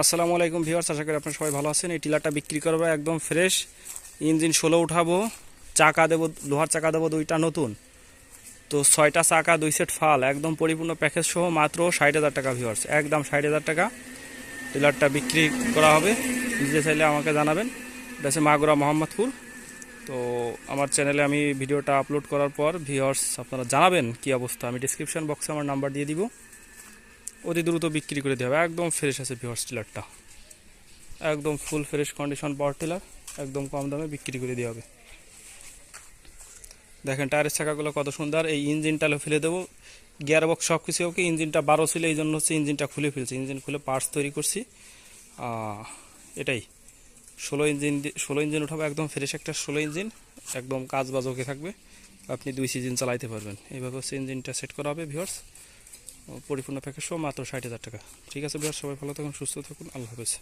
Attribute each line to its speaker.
Speaker 1: আসসালামু আলাইকুম ভিউয়ার্স, আশা করি আপনারা সবাই ভালো আছেন। এই টিলারটা বিক্রি করব একদম ফ্রেশ। ইঞ্জিন ষোলো উঠাবো, চাকা দেবো, লোহার চাকা দেবো, দুইটা নতুন। তো ছয়টা চাকা, দুই সেট ফাল, একদম পরিপূর্ণ প্যাকেজ সহ মাত্র ষাট হাজার টাকা ভিউয়ার্স। একদম ষাট হাজার টাকা টিলারটা বিক্রি করা হবে। নিজে চাইলে আমাকে জানাবেন। এটা হচ্ছে মাগুরা মোহাম্মদপুর। তো আমার চ্যানেলে আমি ভিডিওটা আপলোড করার পর ভিউয়ার্স, আপনারা জানাবেন কি অবস্থা। আমি ডিসক্রিপশন বক্সে আমার নাম্বার দিয়ে দিব। অতি দ্রুত বিক্রি করে দেওয়া হবে। একদম ফ্রেশ আছে ভিউয়ার্স টিলারটা। একদম full fresh condition power tiller একদম কম দামে বিক্রি করে দেওয়া হবে। দেখেন টায়ারের চাকাগুলো কত সুন্দর। এই ইঞ্জিনটা ফেলে দেবো। গিয়ার বক্স সব কিছু ওকে, ইঞ্জিনটা বারো ছিল, এই জন্য হচ্ছে ইঞ্জিনটা খুলে ফেলছি। ইঞ্জিন খুলে পার্টস তৈরি করছি। এটাই। ষোলো ইঞ্জিন ষোলো ইঞ্জিন উঠাবো, একদম ফ্রেশ একটা ষোলো ইঞ্জিন। একদম কাজ বাজ ওকে থাকবে। আপনি দুই সিজন চালাইতে পারবেন। এইভাবে হচ্ছে ইঞ্জিনটা সেট করা হবে ভিউয়ার্স পরিপূর্ণ প্যাকেজ সহ মাত্র ষাট হাজার টাকা। ঠিক আছে বিহার, সবাই ভালো থাকুন, সুস্থ থাকুন, আল্লাহ হাফেজ।